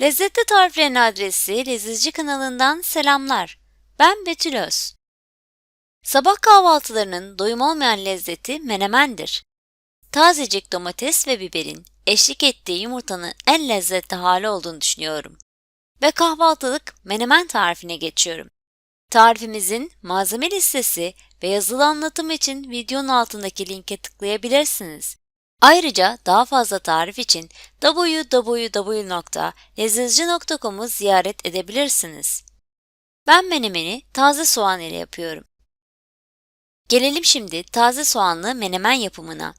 Lezzetli Tariflerin adresi Lezizci kanalından selamlar. Ben Betül Öz. Sabah kahvaltılarının doyum olmayan lezzeti menemendir. Tazecik domates ve biberin eşlik ettiği yumurtanın en lezzetli hali olduğunu düşünüyorum. Ve kahvaltılık menemen tarifine geçiyorum. Tarifimizin malzeme listesi ve yazılı anlatım için videonun altındaki linke tıklayabilirsiniz. Ayrıca daha fazla tarif için www.lezizci.com'u ziyaret edebilirsiniz. Ben menemeni taze soğan ile yapıyorum. Gelelim şimdi taze soğanlı menemen yapımına.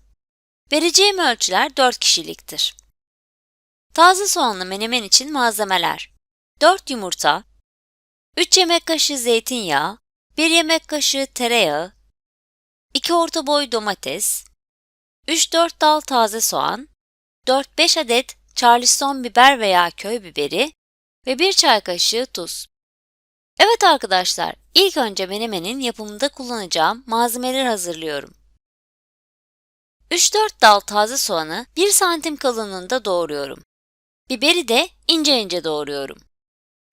Vereceğim ölçüler 4 kişiliktir. Taze soğanlı menemen için malzemeler 4 yumurta 3 yemek kaşığı zeytinyağı 1 yemek kaşığı tereyağı 2 orta boy domates 3-4 dal taze soğan 4-5 adet charleston biber veya köy biberi ve 1 çay kaşığı tuz. Evet arkadaşlar, ilk önce menemenin yapımında kullanacağım malzemeleri hazırlıyorum. 3-4 dal taze soğanı 1 santim kalınlığında doğruyorum. Biberi de ince ince doğruyorum.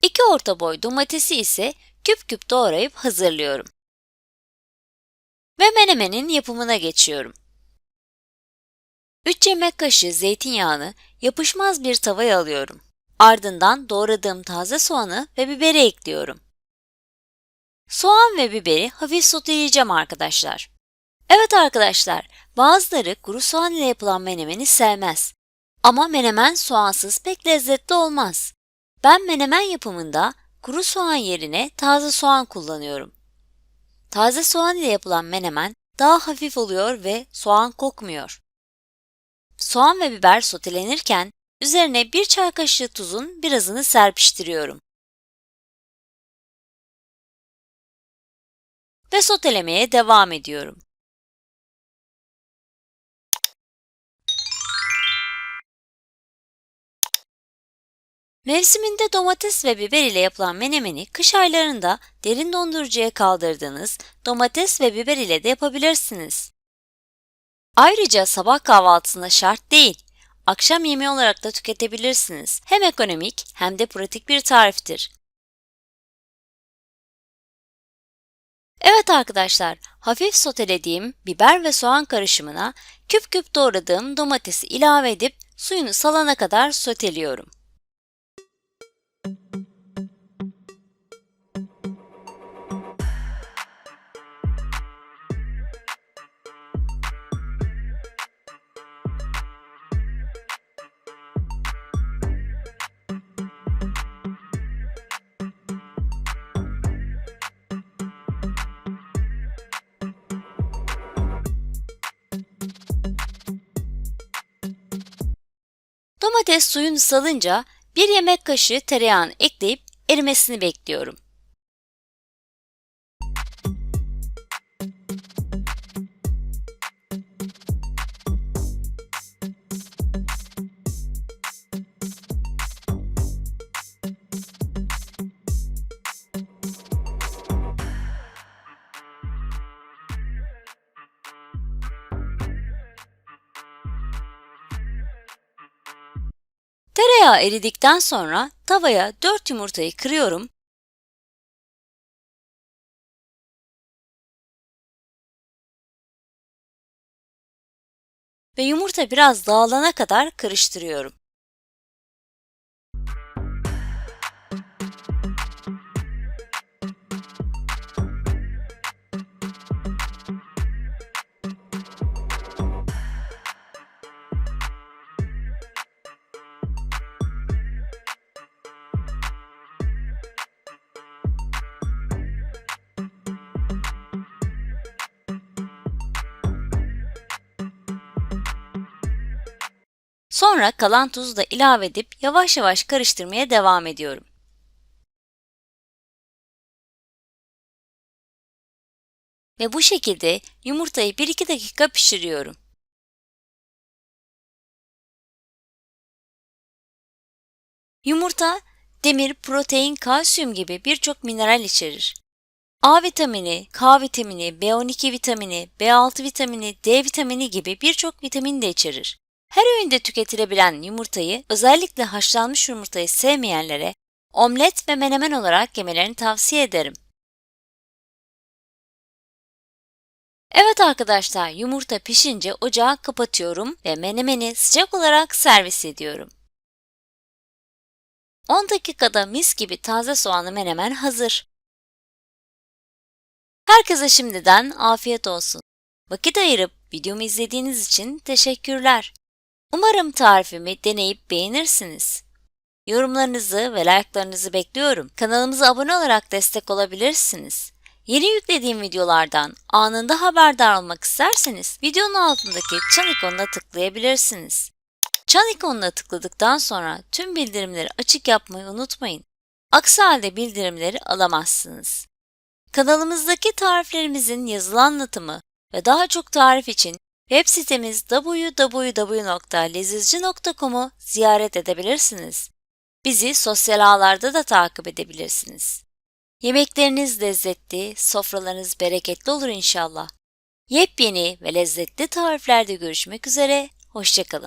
2 orta boy domatesi ise küp küp doğrayıp hazırlıyorum. Ve menemenin yapımına geçiyorum. 3 yemek kaşığı zeytinyağını yapışmaz bir tavaya alıyorum. Ardından doğradığım taze soğanı ve biberi ekliyorum. Soğan ve biberi hafif soteleyeceğim arkadaşlar. Evet arkadaşlar, bazıları kuru soğan ile yapılan menemeni sevmez. Ama menemen soğansız pek lezzetli olmaz. Ben menemen yapımında kuru soğan yerine taze soğan kullanıyorum. Taze soğan ile yapılan menemen daha hafif oluyor ve soğan kokmuyor. Soğan ve biber sotelenirken üzerine bir çay kaşığı tuzun birazını serpiştiriyorum. Ve sotelemeye devam ediyorum. Mevsiminde domates ve biber ile yapılan menemeni kış aylarında derin dondurucuya kaldırdığınız domates ve biber ile de yapabilirsiniz. Ayrıca sabah kahvaltısında şart değil, akşam yemeği olarak da tüketebilirsiniz. Hem ekonomik hem de pratik bir tariftir. Evet arkadaşlar, hafif sotelediğim biber ve soğan karışımına küp küp doğradığım domatesi ilave edip suyunu salana kadar soteliyorum. Domates suyunu salınca bir yemek kaşığı tereyağını ekleyip erimesini bekliyorum. Tereyağı eridikten sonra tavaya 4 yumurtayı kırıyorum ve yumurta biraz dağılana kadar karıştırıyorum. Sonra kalan tuzu da ilave edip yavaş yavaş karıştırmaya devam ediyorum. Ve bu şekilde yumurtayı 1-2 dakika pişiriyorum. Yumurta, demir, protein, kalsiyum gibi birçok mineral içerir. A vitamini, K vitamini, B12 vitamini, B6 vitamini, D vitamini gibi birçok vitamin de içerir. Her öğünde tüketilebilen yumurtayı, özellikle haşlanmış yumurtayı sevmeyenlere omlet ve menemen olarak yemelerini tavsiye ederim. Evet arkadaşlar, yumurta pişince ocağı kapatıyorum ve menemeni sıcak olarak servis ediyorum. 10 dakikada mis gibi taze soğanlı menemen hazır. Herkese şimdiden afiyet olsun. Vakit ayırıp videomu izlediğiniz için teşekkürler. Umarım tarifimi deneyip beğenirsiniz. Yorumlarınızı ve like'larınızı bekliyorum. Kanalımıza abone olarak destek olabilirsiniz. Yeni yüklediğim videolardan anında haberdar olmak isterseniz videonun altındaki çan ikonuna tıklayabilirsiniz. Çan ikonuna tıkladıktan sonra tüm bildirimleri açık yapmayı unutmayın. Aksi halde bildirimleri alamazsınız. Kanalımızdaki tariflerimizin yazılı anlatımı ve daha çok tarif için web sitemiz www.lezizci.com'u ziyaret edebilirsiniz. Bizi sosyal ağlarda da takip edebilirsiniz. Yemekleriniz lezzetli, sofralarınız bereketli olur inşallah. Yepyeni ve lezzetli tariflerde görüşmek üzere, hoşçakalın.